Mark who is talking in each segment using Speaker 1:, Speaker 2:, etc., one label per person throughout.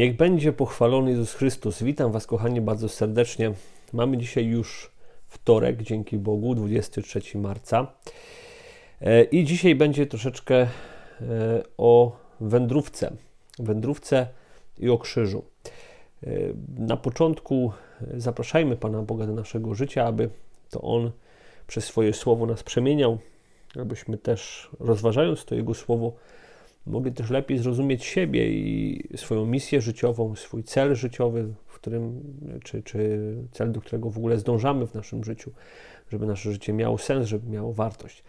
Speaker 1: Niech będzie pochwalony Jezus Chrystus. Witam Was, kochani, bardzo serdecznie. Mamy dzisiaj już wtorek, dzięki Bogu, 23 marca. E, I dzisiaj będzie troszeczkę e, o wędrówce. Wędrówce i o krzyżu. E, na początku zapraszajmy Pana Boga do naszego życia, aby to On przez swoje słowo nas przemieniał, abyśmy też rozważając to Jego słowo, mogli też lepiej zrozumieć siebie i swoją misję życiową, swój cel życiowy, w którym, czy, czy cel, do którego w ogóle zdążamy w naszym życiu, żeby nasze życie miało sens, żeby miało wartość.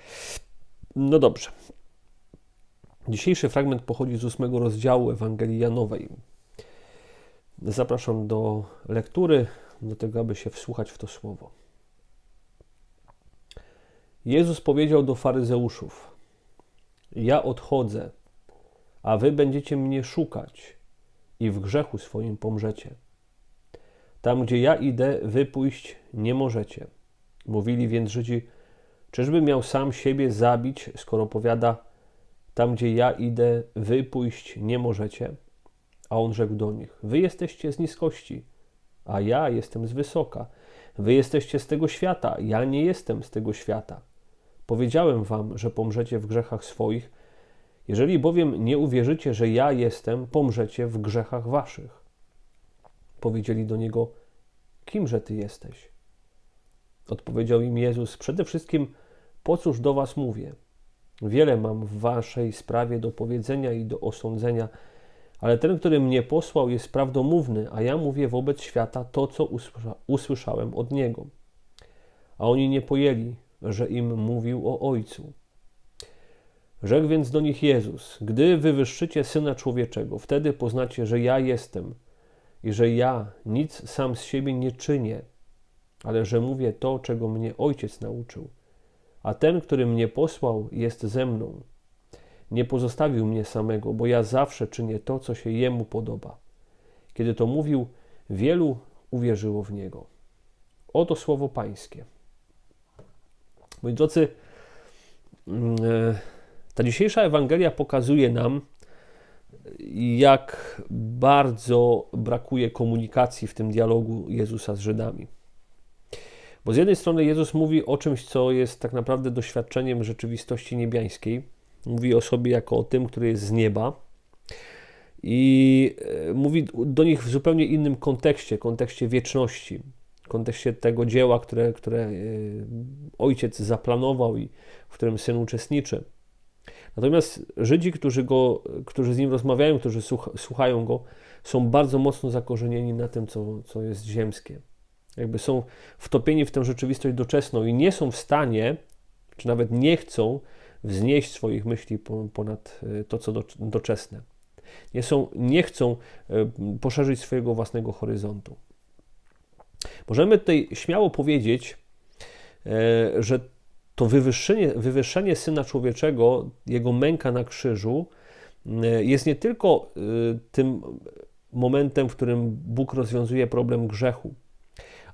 Speaker 1: No dobrze. Dzisiejszy fragment pochodzi z ósmego rozdziału Ewangelii Janowej. Zapraszam do lektury, do tego, aby się wsłuchać w to słowo. Jezus powiedział do faryzeuszów: Ja odchodzę a wy będziecie mnie szukać i w grzechu swoim pomrzecie. Tam, gdzie ja idę, wy pójść nie możecie. Mówili więc Żydzi, czyżby miał sam siebie zabić, skoro powiada, tam, gdzie ja idę, wy pójść nie możecie? A on rzekł do nich, wy jesteście z niskości, a ja jestem z wysoka. Wy jesteście z tego świata, ja nie jestem z tego świata. Powiedziałem wam, że pomrzecie w grzechach swoich, jeżeli bowiem nie uwierzycie, że ja jestem, pomrzecie w grzechach waszych. Powiedzieli do niego: Kimże ty jesteś? Odpowiedział im Jezus: Przede wszystkim, po cóż do was mówię? Wiele mam w waszej sprawie do powiedzenia i do osądzenia, ale ten, który mnie posłał, jest prawdomówny, a ja mówię wobec świata to, co usłyszałem od niego. A oni nie pojęli, że im mówił o Ojcu. Rzekł więc do nich Jezus: Gdy wywyższycie syna człowieczego, wtedy poznacie, że ja jestem i że ja nic sam z siebie nie czynię, ale że mówię to, czego mnie ojciec nauczył. A ten, który mnie posłał, jest ze mną. Nie pozostawił mnie samego, bo ja zawsze czynię to, co się jemu podoba. Kiedy to mówił, wielu uwierzyło w niego. Oto słowo Pańskie. Moi drodzy, yy, ta dzisiejsza Ewangelia pokazuje nam, jak bardzo brakuje komunikacji w tym dialogu Jezusa z Żydami. Bo z jednej strony Jezus mówi o czymś, co jest tak naprawdę doświadczeniem rzeczywistości niebiańskiej. Mówi o sobie jako o tym, który jest z nieba. I e, mówi do nich w zupełnie innym kontekście, kontekście wieczności, kontekście tego dzieła, które, które e, ojciec zaplanował i w którym syn uczestniczy. Natomiast Żydzi, którzy, go, którzy z nim rozmawiają, którzy słuchają go, są bardzo mocno zakorzenieni na tym, co, co jest ziemskie. Jakby są wtopieni w tę rzeczywistość doczesną i nie są w stanie, czy nawet nie chcą wznieść swoich myśli ponad e, to, co doczesne. Nie, są, nie chcą e, poszerzyć swojego własnego horyzontu. Możemy tutaj śmiało powiedzieć, e, że to wywyższenie, wywyższenie Syna Człowieczego, Jego męka na krzyżu, y, jest nie tylko y, tym momentem, w którym Bóg rozwiązuje problem grzechu,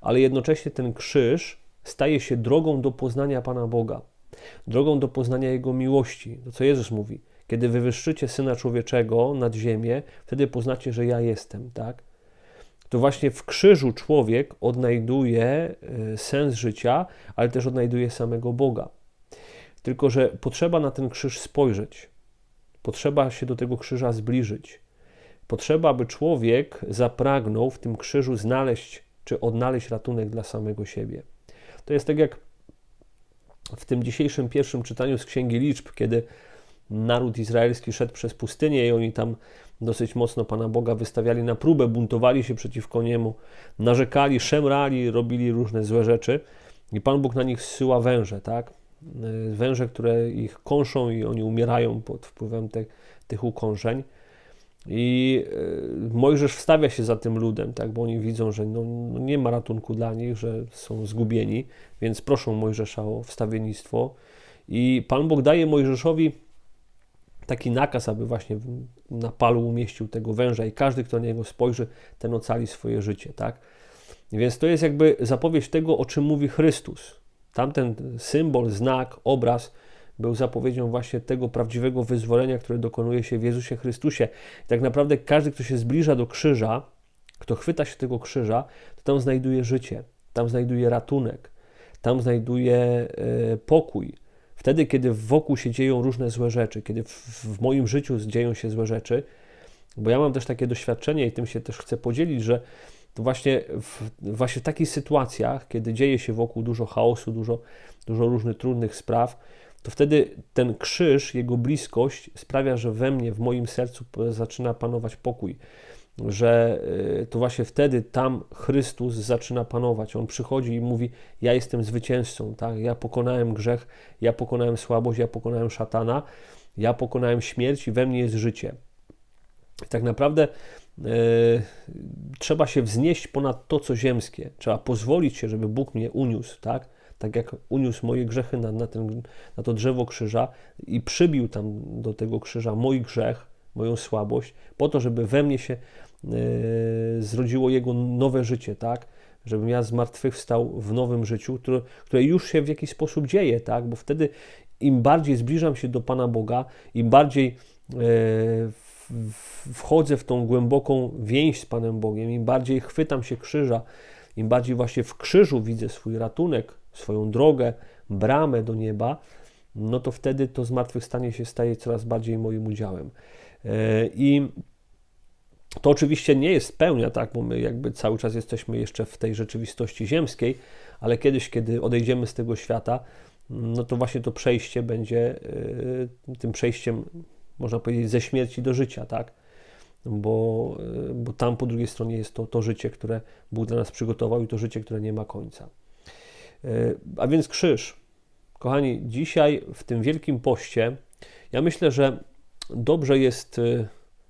Speaker 1: ale jednocześnie ten krzyż staje się drogą do poznania Pana Boga, drogą do poznania Jego miłości. To co Jezus mówi, kiedy wywyższycie Syna Człowieczego nad ziemię, wtedy poznacie, że ja jestem, tak? To właśnie w krzyżu człowiek odnajduje e, sens życia, ale też odnajduje samego Boga. Tylko, że potrzeba na ten krzyż spojrzeć, potrzeba się do tego krzyża zbliżyć. Potrzeba, aby człowiek zapragnął w tym krzyżu znaleźć czy odnaleźć ratunek dla samego siebie. To jest tak jak w tym dzisiejszym pierwszym czytaniu z Księgi Liczb, kiedy naród izraelski szedł przez pustynię i oni tam dosyć mocno Pana Boga wystawiali na próbę, buntowali się przeciwko Niemu, narzekali, szemrali, robili różne złe rzeczy i Pan Bóg na nich zsyła węże, tak? Węże, które ich kąszą i oni umierają pod wpływem te, tych ukąszeń. I e, Mojżesz wstawia się za tym ludem, tak, bo oni widzą, że no, no nie ma ratunku dla nich, że są zgubieni, więc proszą Mojżesza o wstawiennictwo. I Pan Bóg daje Mojżeszowi taki nakaz, aby właśnie na palu umieścił tego węża i każdy, kto na niego spojrzy, ten ocali swoje życie, tak? Więc to jest jakby zapowiedź tego, o czym mówi Chrystus. Tamten symbol, znak, obraz był zapowiedzią właśnie tego prawdziwego wyzwolenia, które dokonuje się w Jezusie Chrystusie. I tak naprawdę każdy, kto się zbliża do krzyża, kto chwyta się tego krzyża, to tam znajduje życie, tam znajduje ratunek, tam znajduje e, pokój. Wtedy, kiedy wokół się dzieją różne złe rzeczy, kiedy w, w moim życiu dzieją się złe rzeczy, bo ja mam też takie doświadczenie i tym się też chcę podzielić, że to właśnie w, właśnie w takich sytuacjach, kiedy dzieje się wokół dużo chaosu, dużo, dużo różnych trudnych spraw, to wtedy ten krzyż, jego bliskość sprawia, że we mnie, w moim sercu zaczyna panować pokój. Że y, to właśnie wtedy tam Chrystus zaczyna panować. On przychodzi i mówi: Ja jestem zwycięzcą, tak? Ja pokonałem grzech, ja pokonałem słabość, ja pokonałem szatana, ja pokonałem śmierć i we mnie jest życie. Tak naprawdę e, trzeba się wznieść ponad to, co ziemskie. Trzeba pozwolić się, żeby Bóg mnie uniósł, tak? Tak jak uniósł moje grzechy na, na, ten, na to drzewo krzyża i przybił tam do tego krzyża mój grzech, moją słabość, po to, żeby we mnie się zrodziło Jego nowe życie, tak? Żebym ja zmartwychwstał w nowym życiu, które, które już się w jakiś sposób dzieje, tak? Bo wtedy im bardziej zbliżam się do Pana Boga, im bardziej e, wchodzę w tą głęboką więź z Panem Bogiem, im bardziej chwytam się krzyża, im bardziej właśnie w krzyżu widzę swój ratunek, swoją drogę, bramę do nieba, no to wtedy to zmartwychwstanie się staje coraz bardziej moim udziałem. E, I to oczywiście nie jest pełnia, tak, bo my jakby cały czas jesteśmy jeszcze w tej rzeczywistości ziemskiej, ale kiedyś, kiedy odejdziemy z tego świata, no to właśnie to przejście będzie e, tym przejściem można powiedzieć, ze śmierci do życia, tak? Bo, e, bo tam po drugiej stronie jest to, to życie, które Bóg dla nas przygotował i to życie, które nie ma końca. E, a więc krzyż. Kochani, dzisiaj w tym wielkim poście, ja myślę, że dobrze jest,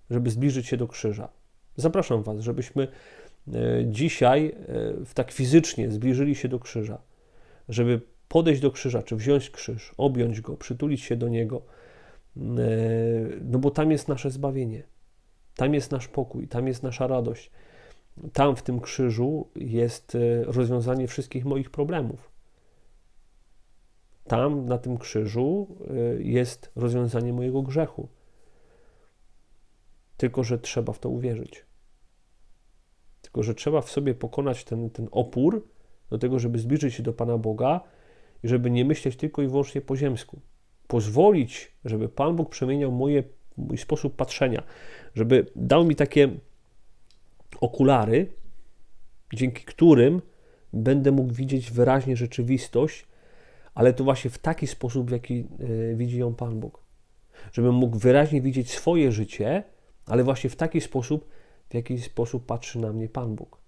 Speaker 1: żeby zbliżyć się do krzyża. Zapraszam Was, żebyśmy dzisiaj tak fizycznie zbliżyli się do krzyża, żeby podejść do krzyża, czy wziąć krzyż, objąć go, przytulić się do niego E, no bo tam jest nasze zbawienie, tam jest nasz pokój, tam jest nasza radość. Tam w tym krzyżu jest e, rozwiązanie wszystkich moich problemów. Tam na tym krzyżu e, jest rozwiązanie mojego grzechu. Tylko, że trzeba w to uwierzyć. Tylko, że trzeba w sobie pokonać ten, ten opór do tego, żeby zbliżyć się do Pana Boga i żeby nie myśleć tylko i wyłącznie po ziemsku pozwolić, żeby Pan Bóg przemieniał moje, mój sposób patrzenia, żeby dał mi takie okulary, dzięki którym będę mógł widzieć wyraźnie rzeczywistość, ale to właśnie w taki sposób, w jaki e, widzi ją Pan Bóg. Żebym mógł wyraźnie widzieć swoje życie, ale właśnie w taki sposób, w jaki sposób patrzy na mnie Pan Bóg.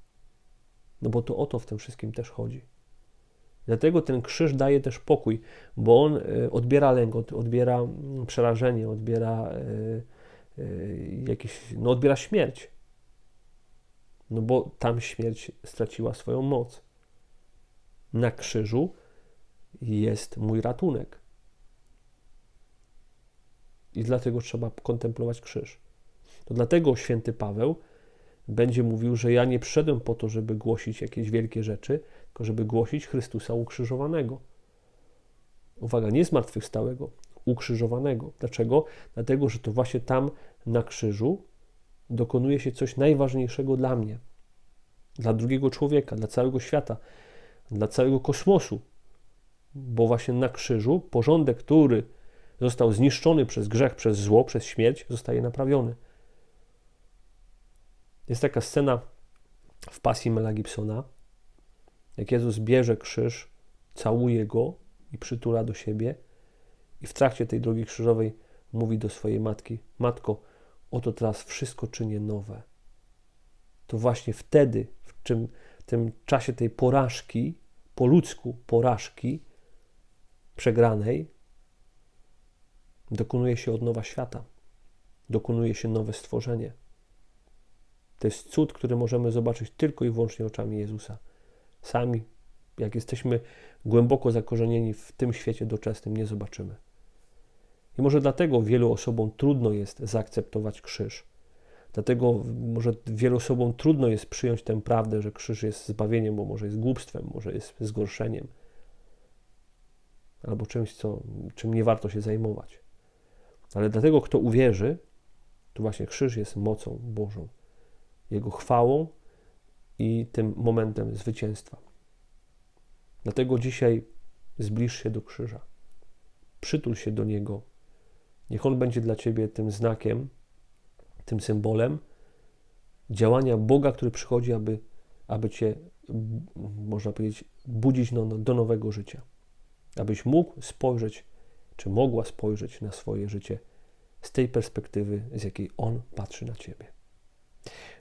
Speaker 1: No bo to o to w tym wszystkim też chodzi. Dlatego ten krzyż daje też pokój, bo on e, odbiera lęk, odbiera mm, przerażenie, odbiera e, e, jakieś, no odbiera śmierć. No bo tam śmierć straciła swoją moc. Na krzyżu jest mój ratunek. I dlatego trzeba kontemplować krzyż. To dlatego święty Paweł będzie mówił, że ja nie przyszedłem po to, żeby głosić jakieś wielkie rzeczy, tylko żeby głosić Chrystusa ukrzyżowanego. Uwaga, nie zmartwychwstałego, ukrzyżowanego. Dlaczego? Dlatego, że to właśnie tam na krzyżu dokonuje się coś najważniejszego dla mnie, dla drugiego człowieka, dla całego świata, dla całego kosmosu. Bo właśnie na krzyżu porządek, który został zniszczony przez grzech, przez zło, przez śmierć, zostaje naprawiony. Jest taka scena w pasji Mela Gibsona, jak Jezus bierze krzyż, całuje go i przytula do siebie i w trakcie tej drogi krzyżowej mówi do swojej matki: Matko, oto teraz wszystko czynię nowe. To właśnie wtedy, w czym, tym czasie tej porażki, po ludzku porażki przegranej, dokonuje się odnowa świata, dokonuje się nowe stworzenie. To jest cud, który możemy zobaczyć tylko i wyłącznie oczami Jezusa. Sami, jak jesteśmy głęboko zakorzenieni w tym świecie doczesnym, nie zobaczymy. I może dlatego wielu osobom trudno jest zaakceptować krzyż. Dlatego może wielu osobom trudno jest przyjąć tę prawdę, że krzyż jest zbawieniem, bo może jest głupstwem, może jest zgorszeniem. albo czymś, co, czym nie warto się zajmować. Ale dla tego, kto uwierzy, to właśnie krzyż jest mocą Bożą, Jego chwałą i tym momentem zwycięstwa. Dlatego dzisiaj zbliż się do krzyża, przytul się do Niego. Niech On będzie dla Ciebie tym znakiem, tym symbolem działania Boga, który przychodzi, aby, aby Cię, można powiedzieć, budzić no, do nowego życia. Abyś mógł spojrzeć, czy mogła spojrzeć na swoje życie z tej perspektywy, z jakiej On patrzy na Ciebie.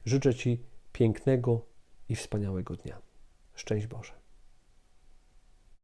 Speaker 1: Życzę Ci pięknego i wspaniałego dnia. Szczęść Boże.